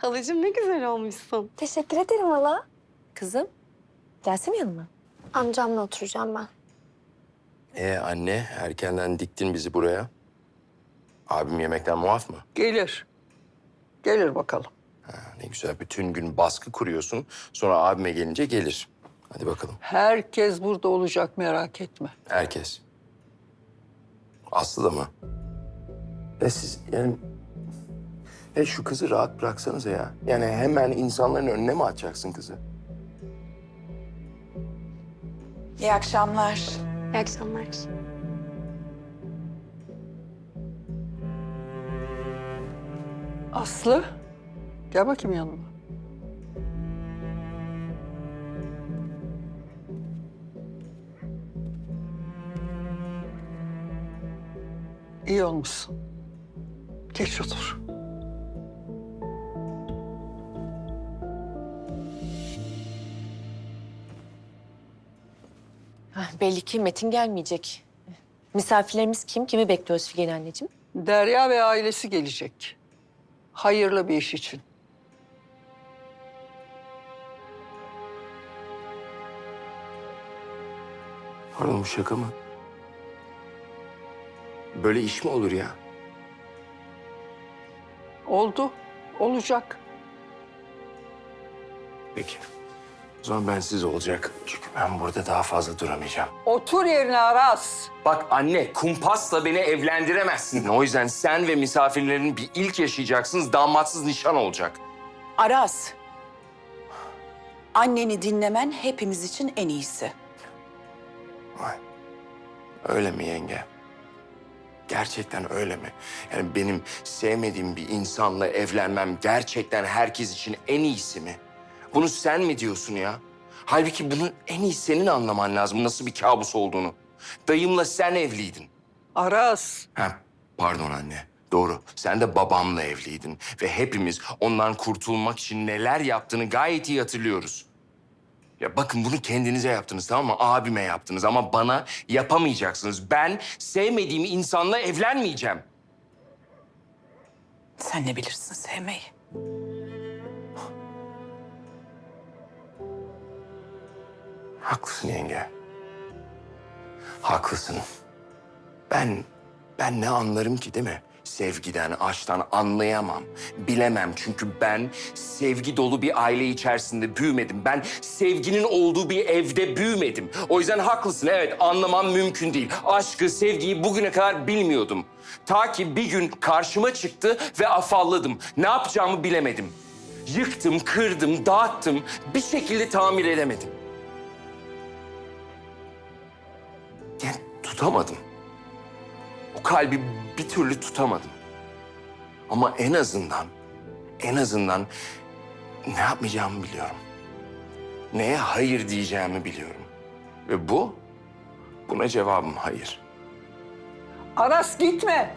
Halacığım ne güzel olmuşsun. Teşekkür ederim hala. Kızım, gelsene yanıma. Amcamla oturacağım ben. Ee anne erkenden diktin bizi buraya. Abim yemekten muaf mı? Gelir. Gelir bakalım. Ha, ne güzel bütün gün baskı kuruyorsun. Sonra abime gelince gelir. Hadi bakalım. Herkes burada olacak merak etme. Herkes. Aslı da mı? E siz yani... E şu kızı rahat bıraksanıza ya. Yani hemen insanların önüne mi atacaksın kızı? İyi akşamlar. İyi akşamlar. Aslı, gel bakayım yanıma. İyi olmuşsun. Geç otur. Belli ki Metin gelmeyecek. Misafirlerimiz kim? Kimi bekliyoruz Figen anneciğim? Derya ve ailesi gelecek. Hayırlı bir iş için. Pardon bu şaka mı? Böyle iş mi olur ya? Oldu, olacak. Peki. O zaman ben siz olacak. Çünkü ben burada daha fazla duramayacağım. Otur yerine Aras. Bak anne, kumpasla beni evlendiremezsin. O yüzden sen ve misafirlerin bir ilk yaşayacaksınız. Damatsız nişan olacak. Aras. Anneni dinlemen hepimiz için en iyisi. Vay. Öyle mi yenge? Gerçekten öyle mi? Yani benim sevmediğim bir insanla evlenmem gerçekten herkes için en iyisi mi? Bunu sen mi diyorsun ya? Halbuki bunun en iyi senin anlaman lazım nasıl bir kabus olduğunu. Dayımla sen evliydin. Aras. Ha, pardon anne. Doğru. Sen de babamla evliydin. Ve hepimiz ondan kurtulmak için neler yaptığını gayet iyi hatırlıyoruz. Ya bakın bunu kendinize yaptınız tamam mı? Abime yaptınız ama bana yapamayacaksınız. Ben sevmediğim insanla evlenmeyeceğim. Sen ne bilirsin sevmeyi. Haklısın yenge. Haklısın. Ben, ben ne anlarım ki değil mi? Sevgiden, aşktan anlayamam, bilemem. Çünkü ben sevgi dolu bir aile içerisinde büyümedim. Ben sevginin olduğu bir evde büyümedim. O yüzden haklısın, evet anlamam mümkün değil. Aşkı, sevgiyi bugüne kadar bilmiyordum. Ta ki bir gün karşıma çıktı ve afalladım. Ne yapacağımı bilemedim. Yıktım, kırdım, dağıttım. Bir şekilde tamir edemedim. Tutamadım. O kalbi bir türlü tutamadım. Ama en azından, en azından ne yapmayacağımı biliyorum. Neye hayır diyeceğimi biliyorum. Ve bu, buna cevabım hayır. Aras gitme.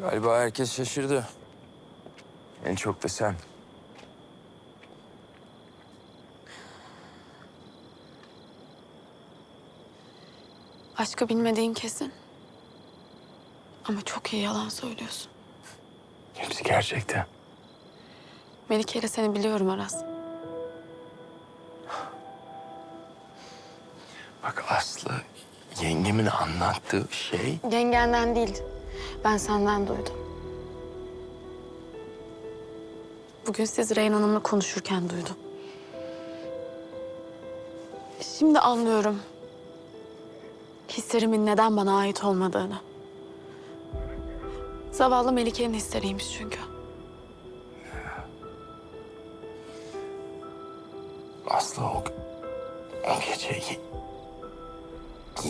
Galiba herkes şaşırdı. En çok da sen. Başka bilmediğin kesin. Ama çok iyi yalan söylüyorsun. Hepsi gerçekten. Melike ile seni biliyorum Aras. Bak Aslı, yengemin anlattığı şey... Yengenden değil. Ben senden duydum. Bugün siz Reyhan Hanım'la konuşurken duydum. Şimdi anlıyorum. Hislerimin neden bana ait olmadığını. Zavallı Melike'nin hisleriymiş çünkü. Aslı o, o gece ye-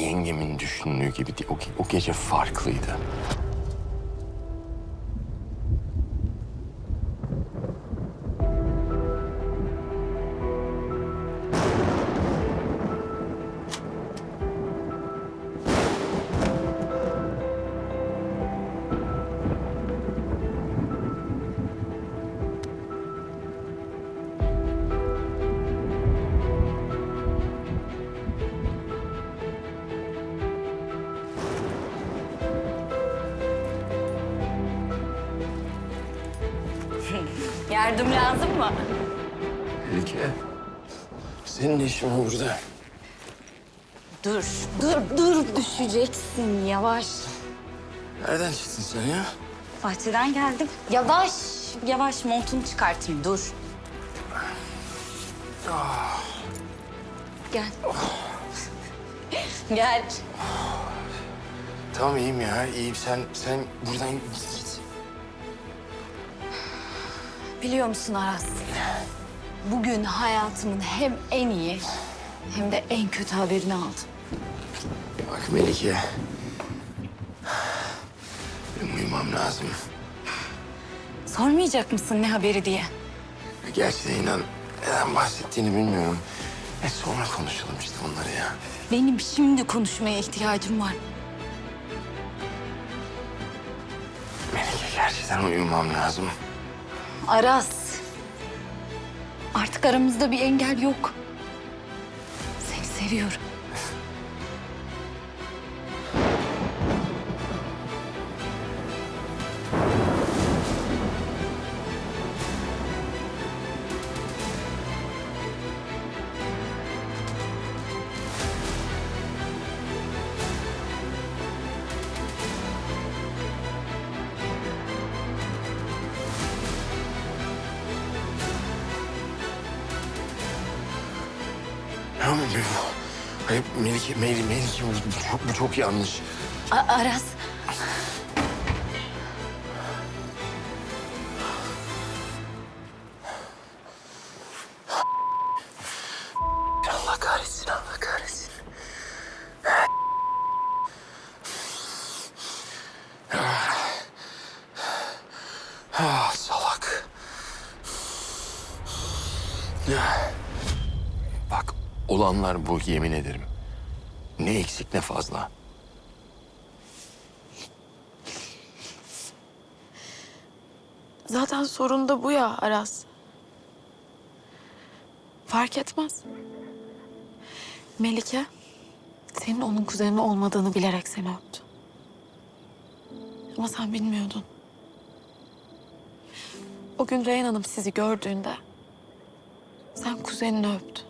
yengemin düşündüğü gibi değil. O, o gece farklıydı. Yardım lazım mı? Melike, senin işin burada? Dur, dur, dur. Düşeceksin yavaş. Nereden çıktın sen ya? Bahçeden geldim. Yavaş, yavaş montunu çıkartayım. Dur. Gel. Gel. Tamam iyiyim ya, iyiyim. Sen, sen buradan git. git. Biliyor musun Aras? Bugün hayatımın hem en iyi hem de en kötü haberini aldım. Bak Melike. Benim uyumam lazım. Sormayacak mısın ne haberi diye? Gerçi inan neden bahsettiğini bilmiyorum. E sonra konuşalım işte bunları ya. Benim şimdi konuşmaya ihtiyacım var. Melike gerçekten uyumam lazım. Aras. Artık aramızda bir engel yok. Seni seviyorum. Hayır Melike, Melike, Melike bu, bu çok, bu çok yanlış. A- Aras. Allah kahretsin, Allah kahretsin. Ah, salak. Ya. Olanlar bu yemin ederim. Ne eksik ne fazla. Zaten sorun da bu ya Aras. Fark etmez. Melike, senin onun kuzeni olmadığını bilerek seni öptü. Ama sen bilmiyordun. O gün Reyhan Hanım sizi gördüğünde sen kuzenini öptün.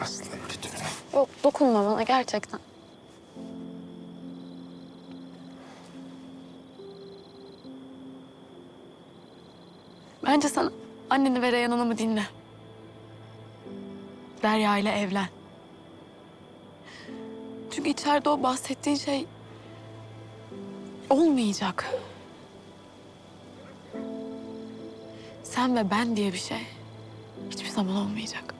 Aslı lütfen. Yok dokunma bana gerçekten. Bence sen anneni ve Reyhan Hanım'ı dinle. Derya ile evlen. Çünkü içeride o bahsettiğin şey olmayacak. Sen ve ben diye bir şey hiçbir zaman olmayacak.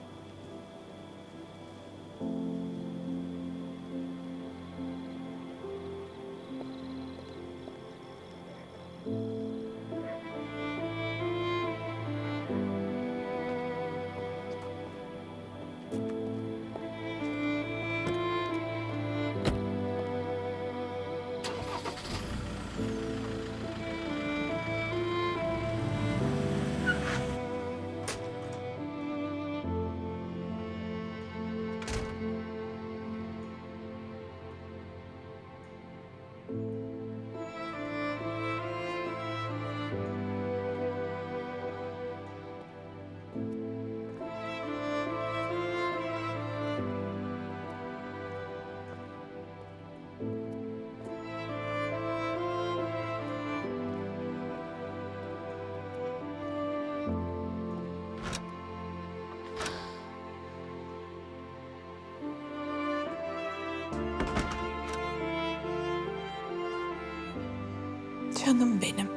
Canım benim.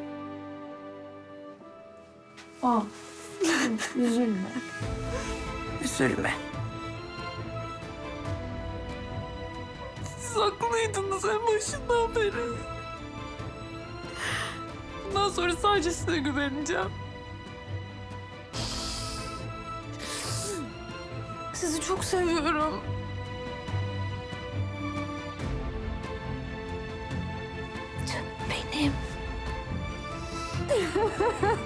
Aa, Üzülme. Üzülme. Siz haklıydınız en başından beri. Bundan sonra sadece size güveneceğim. Sizi çok seviyorum. Benim. 对哈哈哈